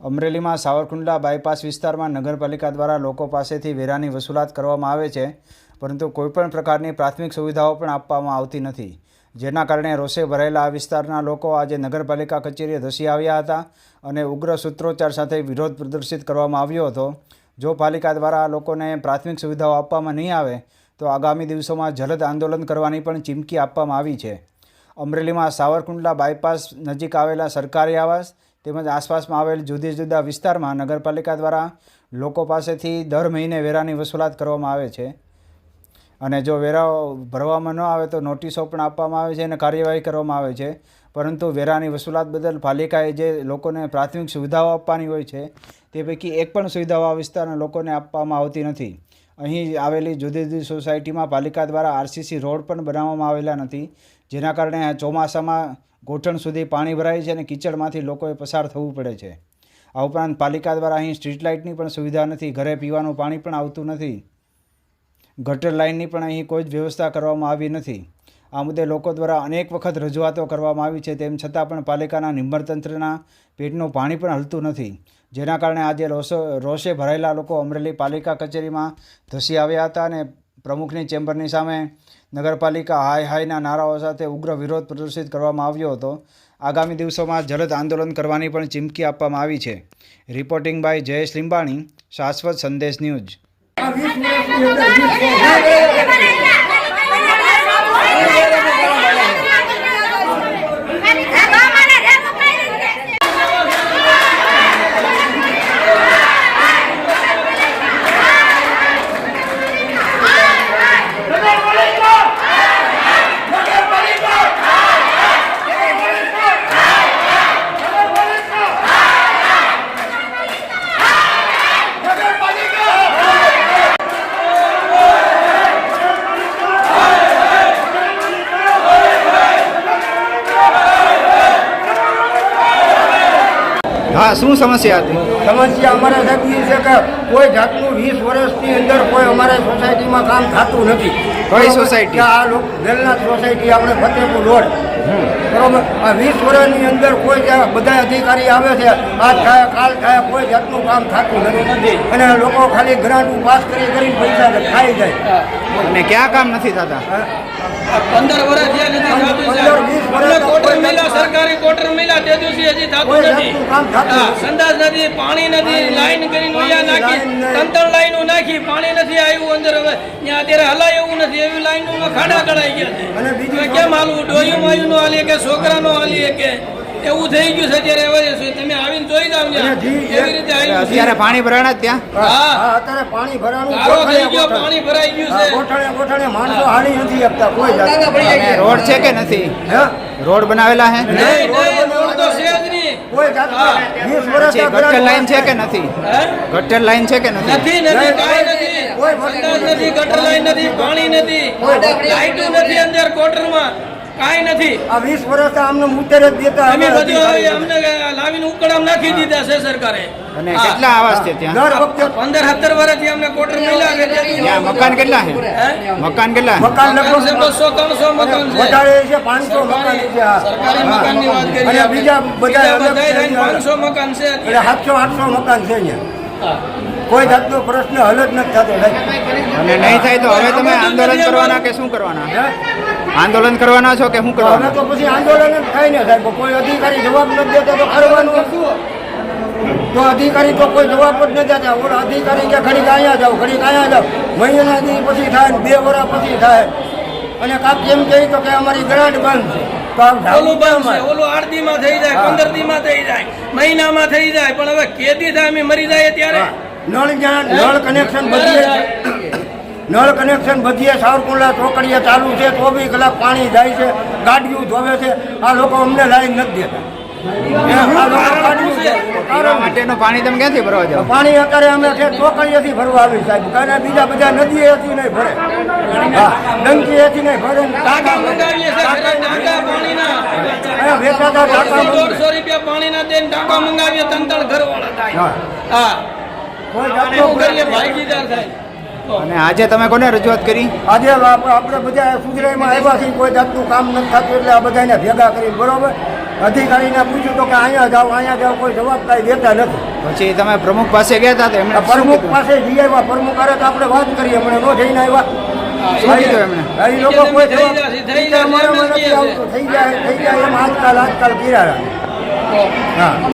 અમરેલીમાં સાવરકુંડલા બાયપાસ વિસ્તારમાં નગરપાલિકા દ્વારા લોકો પાસેથી વેરાની વસૂલાત કરવામાં આવે છે, પરંતુ કોઈપણ પ્રકારની પ્રાથમિક સુવિધાઓ પણ આપવામાં આવતી નથી. જેના કારણે રોષે ભરાયેલા આ વિસ્તારના લોકો આજે નગરપાલિકા કચેરીએ ધસી આવ્યા હતા અને ઉગ્ર સૂત્રોચ્ચાર સાથે વિરોધ પ્રદર્શિત કરવામાં આવ્યો હતો. જો પાલિકા દ્વારા આ લોકોને પ્રાથમિક સુવિધાઓ આપવામાં નહીં આવે, તો આગામી દિવસોમાં જલદ આંદોલન કરવાની પણ ચીમકી આપવામાં આવી છે. અમરેલીમાં સાવરકુંડલા બાયપાસ નજીક આવેલા સરકારી આવાસ તેમજ આસપાસમાં આવેલ જુદી જુદા વિસ્તારમાં નગરપાલિકા દ્વારા લોકો પાસેથી દર મહિને વેરાની વસૂલાત કરવામાં આવે છે. અને જો વેરા ભરવામાં ન આવે તો નોટિસો પણ આપવામાં આવે છે અને કાર્યવાહી કરવામાં આવે છે. પરંતુ વેરાની વસૂલાત બદલ પાલિકાએ જે લોકોને પ્રાથમિક સુવિધાઓ આપવાની હોય છે, તે પૈકી એક પણ સુવિધાઓ આ વિસ્તારના લોકોને આપવામાં આવતી નથી. અહીં આવેલી જુદી જુદી સોસાયટીમાં પાલિકા દ્વારા આરસીસી રોડ પણ બનાવવામાં આવેલા નથી. જેના કારણે ચોમાસામાં ઘૂંટણ સુધી પાણી ભરાય છે અને કિચડમાંથી લોકોએ પસાર થવું પડે છે. આ ઉપરાંત પાલિકા દ્વારા અહીં સ્ટ્રીટ લાઇટની પણ સુવિધા નથી, ઘરે પીવાનું પાણી પણ આવતું નથી. ગટર લાઇનની પણ અહીં કોઈ જ વ્યવસ્થા કરવામાં આવી નથી. આ મુદ્દે લોકો દ્વારા અનેક વખત રજૂઆતો કરવામાં આવી છે, તેમ છતાં પણ પાલિકાના નિમ્બરતંત્રના પેટનું પાણી પણ હલતું નથી. જેના કારણે આજે રોષો રોષે ભરાયેલા લોકો અમરેલી પાલિકા કચેરીમાં ધસી આવ્યા હતા અને પ્રમુખની ચેમ્બરની સામે નગરપાલિકા હાય હાયના નારાઓ સાથે ઉગ્ર વિરોધ પ્રદર્શિત કરવામાં આવ્યો હતો. આગામી દિવસોમાં જલદ આંદોલન કરવાની પણ ચીમકી આપવામાં આવી છે. રિપોર્ટિંગ બાય જયેશ લીંબાણી, શાશ્વત સંદેશ ન્યૂઝ. હા શું સમસ્યા હતી? સમસ્યા અમારા સાહેબ છે કે કોઈ જાતનું વીસ વર્ષની અંદર કોઈ અમારે સોસાયટીમાં કામ થતું નથી. કઈ સોસાયટી? આ લોક વેલનાથ સોસાયટી આપણે ફતેપુર રોડ. બરોબર? આ વીસ વર્ષની અંદર કોઈ બધા અધિકારી આવે છે આજ થાય કાલ થાય કોઈ જાતનું કામ થતું નથી. અને લોકો ખાલી ગ્રાન્ટ પાસ કરી કરી પૈસા ખાઈ જાય. અને ક્યાં કામ નથી થતા? પંદર વર્ષ સરકારી કોટર મિલા તે દિવસે હજી થતું નથી. નથી. પાણી નથી લાઈન કરીને નાખી ત્રણ લાઈનો નાખી પાણી નથી આવ્યું અંદર હવે. ત્યાં અત્યારે હલાય એવું નથી. એવી લાઈનો ખાડા કઢાઈ ગયા છે. કેમ હાલવું? ડોયું માયું નો હાલીએ કે છોકરા નો હાલીએ કે? એવું થઈ ગયું છે અત્યારે શું તમે આવીને જોઈ જાવ એવી રીતે અત્યારે પાણી ભરાણા ત્યાં? હા. હા અત્યારે પાણી ભરાણું થઈ ગયો પાણી ભરાઈ ગયું છે. ગોઠણે ગોઠણે માણસો હાલી નથી આપતા કોઈ. રોડ છે કે નથી? રોડ બનાવેલા હે? નહીં નહીં રોડ તો છે જ નહીં. કોઈ ગટર લાઈન છે કે નથી? ગટર લાઈન છે કે નથી? નથી નથી કાંઈ નથી. કોઈ નથી ગટર લાઈન નથી પાણી નથી. લાઈટો નથી અંદર કોટરમાં. કાંઈ નથી. આ વીસ વર્ષ અમને ઉત્તર જ દેતા અમે બધું અમને લાવીને ઉકળામ નાખી દીધા છે સરકારે. અને કેટલા આવાસ છે ત્યાં? દર વખતે પંદર સત્તર વર્ષથી અમને કોટર મળ્યા છે ત્યાં મકાન કેટલા છે? મકાન કેટલા છે? મકાન મકાન છે લગભગ બસો ત્રણસો મકાન છે. વધારે છે પાંચસો મકાન છે. સરકારી મકાનની વાત કરી અને બીજા બધા પાંચસો મકાન છે એટલે સાતસો આઠસો મકાન છે અહીંયા. કોઈ જાતનો પ્રશ્ન હલ જ નથી થતો સાહેબ. અને નહીં થાય તો હવે તમે આંદોલન કરવાના કે શું કરવાના? આંદોલન કરવાના છો કે શું કરવાના તો પછી આંદોલન જ થાય ને સાહેબ. કોઈ અધિકારી જવાબ નથી દેતો તો કરવાનું શું તો અધિકારી તો કોઈ જવાબ જ નથી દેતા. ઓળ અધિકારી કે ઘડીક અહીંયા જાઓ ઘડીક અહીંયા જાઓ. મહિનાથી પછી થાય બે વર્ષ પછી થાય. અને કાક એમ કહે તો કે અમારી ગ્રાન્ટ બંધ છે. તો આમ ઓલું છે. ઓલું આઠ થઈ જાય. પંદર થઈ જાય મહિનામાં થઈ જાય. પણ હવે કેદી થાય અમે મરી જાય ત્યારે. નળ જ્યાં નળ કનેક્શન બધીએ નળ કનેક્શન બધીએ સાવરકુંડલા ચોકડીએ ચાલુ છે ચોવીસ કલાક પાણી જાય છે ગાડીઓ ધોવે છે. આ લોકો અમને લાઈન નથી દેતા. પાણી તમે ક્યાંથી ભરવા જાઓ? પાણી અત્યારે અમે છે ચોકડીએથી ભરવા આવી સાહેબ. કારણ બીજા બધા નદીએથી નહીં ભરે. ડંકી ડંકીએથી નહીં ભરે. વેચાતા ટાંકા મંગાવીએ ઘરવાળા થાય. હા. અને આજે તમે કોને રજૂઆત કરી? આજે આપણે બધા સુધરાઈમાં આવ્યા છીએ. કોઈ જાતનું કામ નથી થતું એટલે આ બધાને ભેગા કરી બરોબર? અધિકારીને પૂછ્યું તો કે અહીંયા જાઓ અહીંયા જાઓ કોઈ જવાબ કાંઈ દેતા નથી. પછી તમે પ્રમુખ પાસે ગયા હતા તો એમણે પ્રમુખ પાસે જઈ આવ્યા. પ્રમુખ અરે તો આપણે વાત કરીએ હમણાં નો જઈને આવ્યા. એમણે? ઈ લોકો કોઈ જવાબ-. થઈ જાય થઈ જાય એમ આજકાલ આજકાલ કર્યા હા.